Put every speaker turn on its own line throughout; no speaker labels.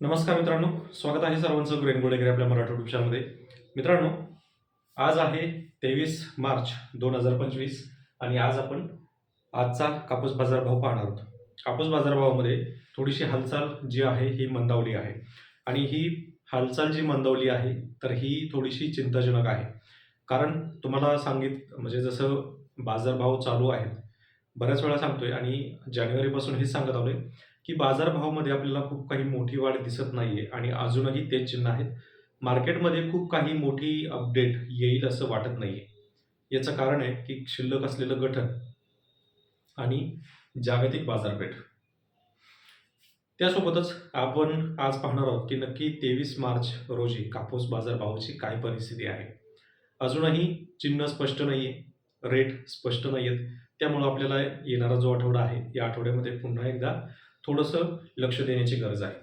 नमस्कार मित्रांनो स्वागत आहे सर्वांचं ग्रेन एग्री आपल्या मराठी युट्यूब चॅनलमध्ये मित्रांनो आज आहे तेवीस मार्च दोन हजार पंचवीस आणि आज आपण आजचा कापूस बाजारभाव पाहणार आहोत. कापूस बाजारभावामध्ये थोडीशी हालचाल जी आहे ही मंदावली आहे. आणि ही हालचाल जी मंदावली आहे तर ही थोडीशी चिंताजनक आहे. कारण तुम्हाला सांगित म्हणजे जसं बाजारभाव चालू आहेत बऱ्याच वेळा सांगतोय आणि जानेवारीपासून हेच सांगत आलोय की बाजारभावामध्ये आपल्याला खूप काही मोठी वाढ दिसत नाहीये आणि अजूनही तेच चिन्ह आहेत. मार्केटमध्ये खूप काही मोठी अपडेट येईल असं वाटत नाहीये. याचं कारण आहे की शिल्लक असलेलं गठन आणि जागतिक बाजारपेठ. त्यासोबतच आपण आज पाहणार आहोत की नक्की तेवीस मार्च रोजी कापूस बाजारभावाची काय परिस्थिती आहे. अजूनही चिन्ह स्पष्ट नाहीये रेट स्पष्ट नाहीयेत. त्यामुळं आपल्याला येणारा जो आठवडा आहे या आठवड्यामध्ये पुन्हा एकदा थोडंसं लक्ष देण्याची गरज आहे.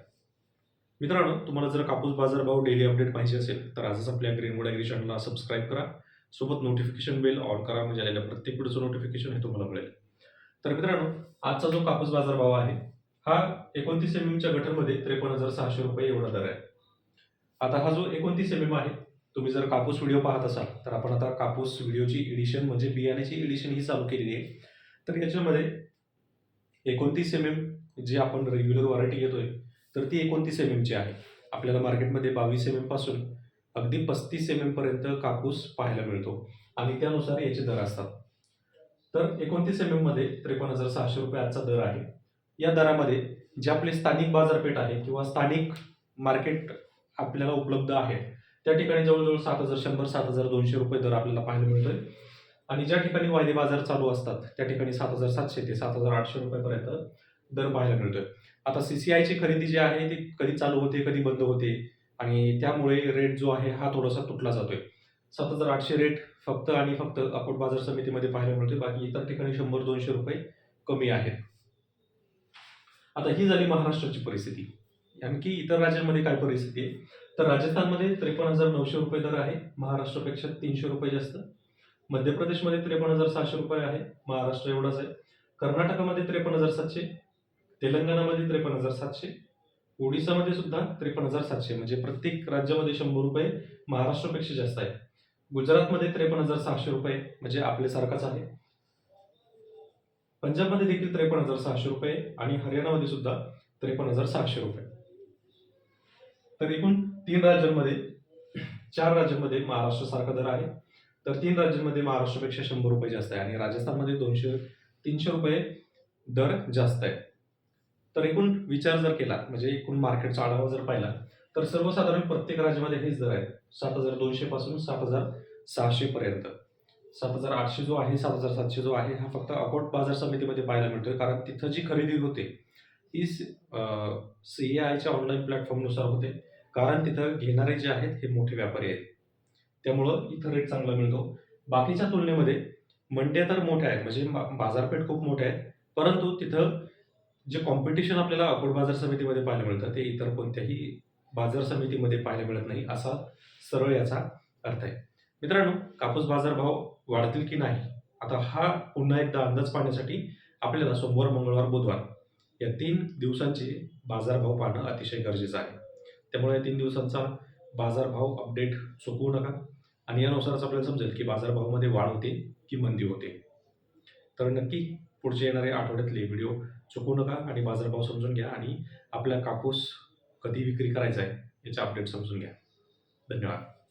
मित्रांनो तुम्हाला जर कापूस बाजारभाव डेली अपडेट पाहिजे असेल तर आजच आपल्या ग्रीनवूड ॲग्री चॅनलला सबस्क्राईब करा. सोबत नोटिफिकेशन बेल ऑन करा म्हणजे आलेल्या प्रत्येक व्हिडिओचं नोटिफिकेशन हे तुम्हाला मिळेल. तर मित्रांनो आजचा जो कापूस बाजारभाव आहे हा एकोणतीस एम एमच्या गटरमध्ये त्रेपन्न हजार सहाशे रुपये एवढा दर आहे. आता हा जो एकोणतीस एम एम आहे तुम्ही जर कापूस व्हिडिओ पाहत असाल तर आपण आता कापूस व्हिडिओची एडिशन म्हणजे बियाण्याची एडिशन ही चालू केलेली आहे. तर याच्यामध्ये एकोणतीस एम एम जी आपण रेग्युलर व्हरायटी घेतोय तर ती एकोणतीस एम एमची आहे. आपल्याला मार्केटमध्ये बावीस एम एमपासून अगदी पस्तीस एम एम पर्यंत कापूस पाहायला मिळतो आणि त्यानुसार याचे दर असतात. तर एकोणतीस एम एममध्ये त्रेपन्न हजार सहाशे रुपये आजचा दर आहे. या दरामध्ये जे आपले स्थानिक बाजारपेठ आहे किंवा स्थानिक मार्केट आपल्याला उपलब्ध आहे त्या ठिकाणी जवळजवळ सात हजार शंभर सात हजार दोनशे रुपये दर आपल्याला पाहायला मिळतोय. आणि ज्या ठिकाणी वायदे बाजार चालू असतात त्या ठिकाणी सात हजार सातशे ते सात हजार आठशे रुपयेपर्यंत दर पाहायला मिळतोय. आता सी सी आयची खरेदी जी आहे ती कधी चालू होते कधी बंद होते? आणि त्यामुळे रेट जो आहे हा थोडासा तुटला जातोय. सात हजार आठशे रेट फक्त आणि फक्त अकोट बाजार समितीमध्ये पाहायला मिळतोय. बाकी इतर ठिकाणी शंभर दोनशे रुपये कमी आहेत. आता ही झाली महाराष्ट्राची परिस्थिती. आणखी इतर राज्यांमध्ये काय परिस्थिती आहे? तर राजस्थानमध्ये त्रेपन्न हजार नऊशे रुपये दर आहे. महाराष्ट्रापेक्षा तीनशे रुपये जास्त. मध्य प्रदेशमध्ये त्रेपन्न हजार सहाशे रुपये आहे. महाराष्ट्र एवढाच आहे. कर्नाटकामध्ये त्रेपन्न हजार सातशे तेलंगणामध्ये त्रेपन्न हजार सातशे ओडिसामध्ये सुद्धा त्रेपन्न हजार सातशे. म्हणजे प्रत्येक राज्यामध्ये शंभर रुपये महाराष्ट्रापेक्षा जास्त आहे. गुजरातमध्ये त्रेपन्न हजार सहाशे रुपये म्हणजे आपल्यासारखाच आहे. पंजाबमध्ये देखील त्रेपन्न हजार सहाशे रुपये आणि हरियाणामध्ये सुद्धा त्रेपन्न हजार सहाशे रुपये. तर एकूण तीन राज्यांमध्ये चार राज्यांमध्ये महाराष्ट्र सारखा दर आहे. तर तीन राज्यांमध्ये महाराष्ट्रापेक्षा शंभर रुपये जास्त आहे आणि राजस्थानमध्ये दोनशे तीनशे रुपये दर जास्त आहे. तर एकूण विचार जर केला म्हणजे एकूण मार्केटचा आढावा जर पाहिला तर सर्वसाधारण प्रत्येक राज्यामध्ये हेच दर आहेत. सात हजार दोनशे पासून सात हजार सहाशे पर्यंत. सात हजार आठशे जो आहे सात हजार सातशे जो आहे हा फक्त अकोट बाजार समितीमध्ये पाहायला मिळतोय. कारण तिथं जी खरेदी होते ही सी ए आयच्या ऑनलाईन प्लॅटफॉर्मनुसार होते. कारण तिथं घेणारे जे आहेत हे मोठे व्यापारी आहेत. त्यामुळं इथं रेट चांगला मिळतो. बाकीच्या तुलनेमध्ये मंड्या तर मोठ्या आहेत म्हणजे बाजारपेठ खूप मोठ्या आहेत. परंतु तिथं जे कॉम्पिटिशन आपल्याला अकोट बाजार समितीमध्ये पाहायला मिळतं ते इतर कोणत्याही बाजार समितीमध्ये पाहायला मिळत नाही असा सरळ याचा अर्थ आहे. मित्रांनो कापूस बाजारभाव वाढतील की नाही? आता हा पुन्हा एकदा अंदाज पाहण्यासाठी आपल्याला सोमवार मंगळवार बुधवार या तीन दिवसांचे बाजारभाव पाहणं अतिशय गरजेचं आहे. त्यामुळे या तीन दिवसांचा बाजारभाव अपडेट चुकवू नका. आणि यानुसारच आपल्याला समजेल की बाजारभावामध्ये वाढ होते की मंदी होते. तर नक्की पुढचे येणारे आठवड्यातले व्हिडिओ चुकवू नका आणि बाजारभाव समजून घ्या आणि आपला कापूस कधी विक्री करायचा आहे याचे अपडेट समजून घ्या. धन्यवाद.